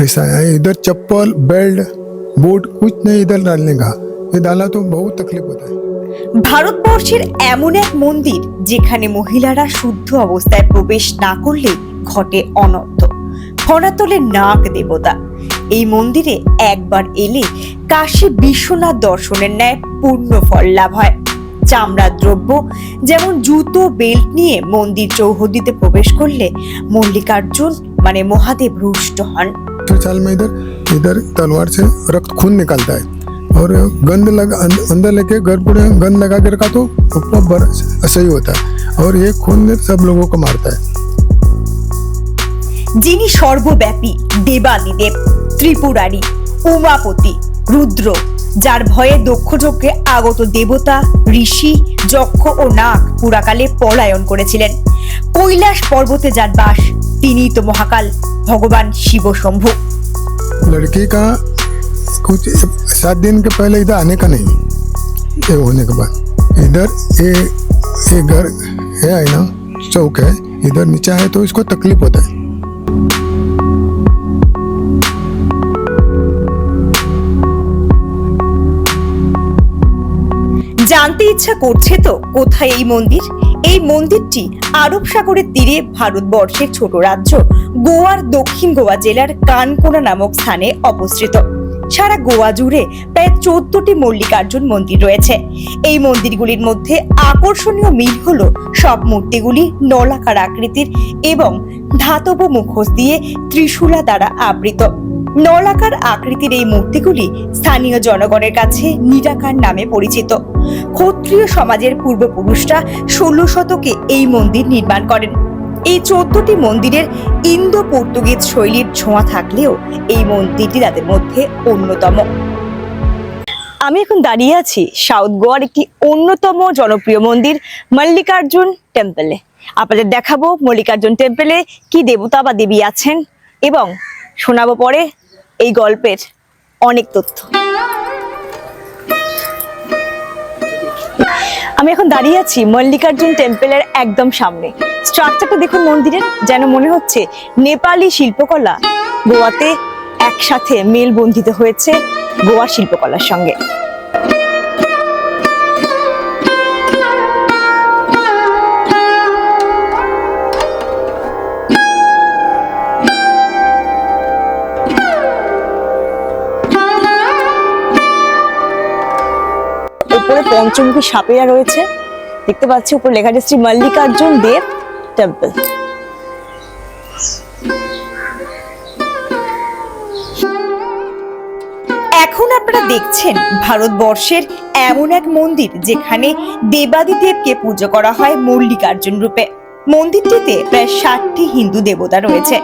ऐसा है इधर चप्पल बेल्ट बूट कुछ नहीं इधर डालने का ये डाला तो बहुत तकलीफ होता है ভারতবর্ষের এমন এক মন্দির যেখানে মহিলারা শুদ্ধ অবস্থায় প্রবেশ না করলে ঘটে অনর্থ ফনাতলে নাগ দেবতা এই মন্দিরে একবার এলে কাশী বিশ্বনাথ দর্শনের ন্যায় পূর্ণ ফল লাভ হয় চামড়ার দ্রব্য যেমন জুতো বেল্ট নিয়ে মন্দির চৌহদিতে প্রবেশ করলে মল্লিকার্জুন মানে মহাদেব রুষ্ট হন तो साल में इधर इधर तलवार से रक्त खून निकलता है और गंद लगा अं- अंदर लेके घर पूरे गंद लगा के रखा तो पूरा बर सही होता है और ये खून सब लोगों को मारता है যিনি সর্বব্যাপী দেবাদিদেব ত্রিপুরারি উমাপতি রুদ্র যার ভয়ে দক্ষযজ্ঞে আগত দেবতা ঋষি যক্ষ ও নাগ পুরাকালে পলায়ন করেছিলেন কৈলাস পর্বতে যার বাস তিনিই তো মহাকাল ভগবান শিব শম্ভু लड़की का कुछ सात दिन के पहले इधर आने का नहीं ये होने के बाद इधर ये ये घर है ना चौक है इधर नीचे है तो इसको तकलीफ होता है জানতে ইচ্ছা করছে তো কোথায় এই মন্দির এই মন্দিরটি আরব সাগরের তীরে ভারতবর্ষের ছোট রাজ্য। গোয়ার দক্ষিণ গোয়া জেলার কানকোনা নামক স্থানে অবস্থিত। সারা গোয়া জুড়ে প্রায় চোদ্দটি মল্লিকার্জুন মন্দির রয়েছে। এই মন্দিরগুলির মধ্যে আকর্ষণীয় মিল হল সব মূর্তিগুলি নলাকার আকৃতির এবং ধাতব মুখোশ দিয়ে ত্রিশূলা দ্বারা আবৃত। নলাকার আকৃতির এই মূর্তিগুলি স্থানীয় জনগণের কাছে নিরাকার নামে পরিচিত। ক্ষত্রিয় সমাজের পূর্বপুরুষরা ষোলো শতকে এই মন্দির নির্মাণ করেন। এই চোদ্দটি মন্দিরের ইন্দো পর্তুগিজ শৈলীর ছোঁয়া থাকলেও এই মন্দিরটি তাদের মধ্যে অন্যতম। আমি এখন দাঁড়িয়ে আছি সাউথ গোয়ার একটি অন্যতম জনপ্রিয় মন্দির মল্লিকার্জুন টেম্পলে। আপনাদের দেখাবো মল্লিকার্জুন টেম্পলে কি দেবতা বা দেবী আছেন এবং শোনাবো পরে এই গল্পের অনেক তথ্য। আমি এখন দাঁড়িয়ে আছি মল্লিকার্জুন টেম্পলের একদম সামনে। স্ট্রাকচারটা দেখুন মন্দিরের, যেন মনে হচ্ছে নেপালি শিল্পকলা গোয়াতে একসাথে মেল বন্ধিত হয়েছে গোয়া শিল্পকলার সঙ্গে। উপরে পঞ্চমুখী সাপেরা রয়েছে? দেখতে পাচ্ছি উপরে লেখা আছে শ্রী মল্লিকার্জুন দেব টেম্পল এখন আপনারা দেখছেন ভারতবর্ষের এমন এক মন্দির যেখানে দেবাদিদেবকে পুজো করা হয় মল্লিকার্জুন রূপে। মন্দিরটিতে প্রায় ষাটটি হিন্দু দেবতা রয়েছে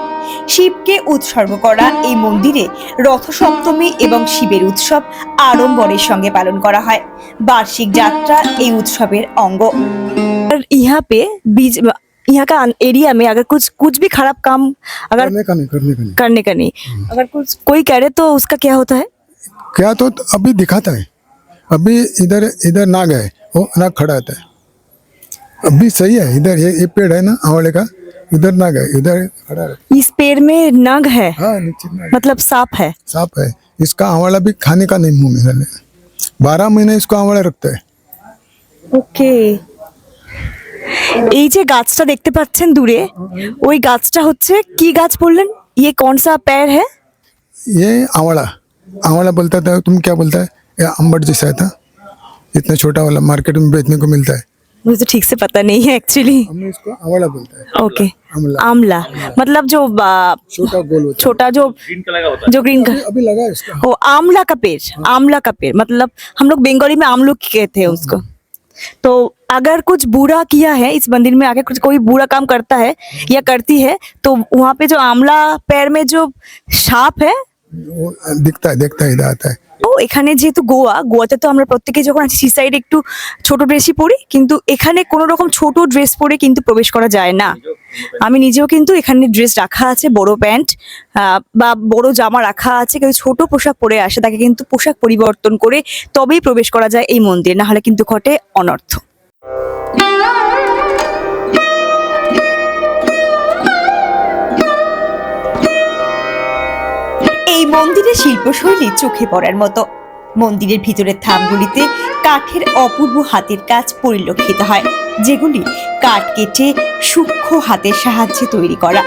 শিবকে উৎসর্গ করা এই মন্দিরে রথসপ্তমী এবং শিবের উৎসব আড়ম্বরের সঙ্গে পালন করা হয় বার্ষিক যাত্রা এই উৎসবের অঙ্গ और यहाँ पे बीच यहाँ का एरिया में अगर कुछ कुछ भी खराब काम अगर करने का नहीं करने का नहीं करने का नहीं अगर कुछ कोई कह रहे तो उसका क्या होता है क्या तो अभी दिखाता है अभी इधर इधर ना गए वो ना खड़ा रहता है अभी सही है इधर ये ये पेड़ है ना आंवले का इधर नाग है इधर इस पेड़ में नग है? हाँ नीचे नाग मतलब सांप है? सांप है। इसका आंवला भी खाने का नहीं मुँह में बारह महीने इसको आंवला रखते है। ओके। ये जो গাছটা देखते पाछेन दूरे ওই গাছটা হচ্ছে কি গাছ বললেন? ये कौन सा पेड़ है? ये आंवला। आंवला बोलता था तुम क्या बोलता है? ये अम्बट जैसा था। इतना छोटा वाला मार्केट में बेचने को मिलता है। मुझे तो ठीक से पता नहीं है एक्चुअली हमने इसको आंवला बोलता है। ओके आंवला आमला। मतलब जो छोटा गोल होता छोटा जो जो ग्रीन का है। अभी लगा है इसका। ओ आमला का पेड़ आमला का पेड़। मतलब हम लोग बंगाली में आमलो कहते हैं उसको। तो अगर कुछ बुरा किया है इस मंदिर में आके कुछ कोई बुरा काम करता है या करती है तो वहाँ पे जो आमला पैर में जो सांप है वो दिखता है देखता है इधर आता है। ও এখানে যেহেতু গোয়া, গোয়াতে তো আমরা প্রত্যেকে যখন আছি সি সাইডে একটু ছোট ড্রেসই পরি, কিন্তু এখানে কোনো রকম ছোট ড্রেস পরে কিন্তু প্রবেশ করা যায় না। আমি নিজেও কিন্তু এখানে ড্রেস রাখা আছে, বড় প্যান্ট বা বড় জামা রাখা আছে, কিন্তু ছোট পোশাক পরে আসে, তাকে কিন্তু পোশাক পরিবর্তন করে তবেই প্রবেশ করা যায় এই মন্দিরে না হলে কিন্তু ঘটে অনর্থ। মন্দিরের শিল্পশৈলী চোখে পড়ার মতো। মন্দিরের ভিতরের থামগুলিতে কাঠের অপূর্ব হাতের কাজ পরিলক্ষিত হয়, যেগুলি কাঠ কেটে সূক্ষ্ম হাতের সাহায্যে তৈরি করা।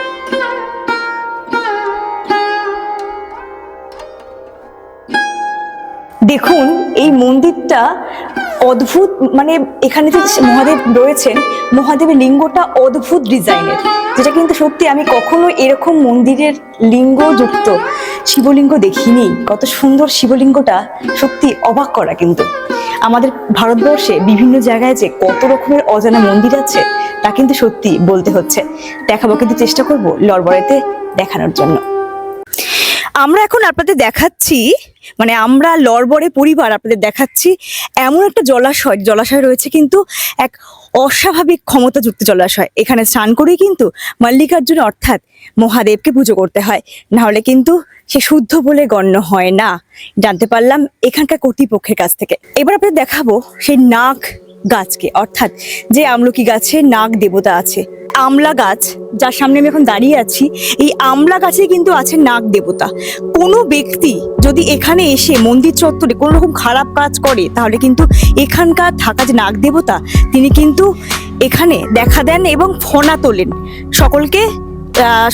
দেখুন, এই মন্দিরটা অদ্ভুত মানে এখানে যে মহাদেব রয়েছেন মহাদেবের লিঙ্গটা অদ্ভুত ডিজাইনের, যেটা কিন্তু সত্যি আমি কখনো এরকম মন্দিরের লিঙ্গ যুক্ত শিবলিঙ্গ দেখিনি। কত সুন্দর শিবলিঙ্গটা সত্যি অবাক করা কিন্তু। আমাদের ভারতবর্ষে বিভিন্ন জায়গায় যে কত রকমের অজানা মন্দির আছে, তা কিন্তু সত্যি বলতে হচ্ছে। দেখাবো, কিন্তু চেষ্টা করব লড়বড়েতে দেখানোর জন্য। আমরা এখন আপনাদের দেখাচ্ছি মানে আমরা লড়বড়ে পরিবার আপনাদের দেখাচ্ছি, এমন একটা জলাশয় জলাশয় রয়েছে কিন্তু এক অস্বাভাবিক ক্ষমতাযুক্ত জলাশয়। এখানে স্নান করেই কিন্তু মল্লিকার্জুন অর্থাৎ মহাদেবকে পুজো করতে হয়। না হলে কিন্তু সে শুদ্ধ বলে গণ্য হয় না। জানতে পারলাম এখানকার কর্তৃপক্ষের কাছ থেকে। এবার আপনাদের দেখাবো সেই নাগ গাছকে, অর্থাৎ যে আমলকি গাছে নাগ দেবতা আছে। আমলা গাছ, যার সামনে আমি এখন দাঁড়িয়ে আছি, এই আমলা গাছে কিন্তু আছে নাগ দেবতা। কোনো ব্যক্তি যদি এখানে এসে মন্দির চত্বরে কোনো রকম খারাপ কাজ করে, তাহলে কিন্তু এখানকার থাকা যে নাগ দেবতা, তিনি কিন্তু এখানে দেখা দেন এবং ফোনা তোলেন। সকলকে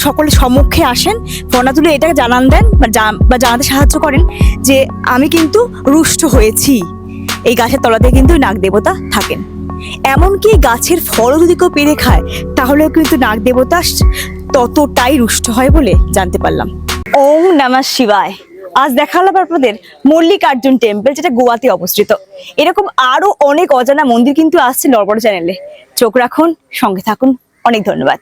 সকলের সম্মুখে আসেন, ফনা তুলে এটাকে জানান দেন বা জানাতে সাহায্য করেন যে, আমি কিন্তু রুষ্ট হয়েছি। এই গাছের তলাতে কিন্তু নাগ দেবতা থাকেন। এমনকি গাছের ফলও যদি কেউ পেরে খায়, তাহলেও কিন্তু নাগ দেবতা ততটাই রুষ্ট হয় বলে জানতে পারলাম। ওম নমঃ শিবায়। আজ দেখালাম আপনাদের মল্লিকার্জুন টেম্পল, যেটা গোয়াতে অবস্থিত। এরকম আরও অনেক অজানা মন্দির কিন্তু আসছে নরবড় চ্যানেলে। চোখ রাখুন, সঙ্গে থাকুন। অনেক ধন্যবাদ।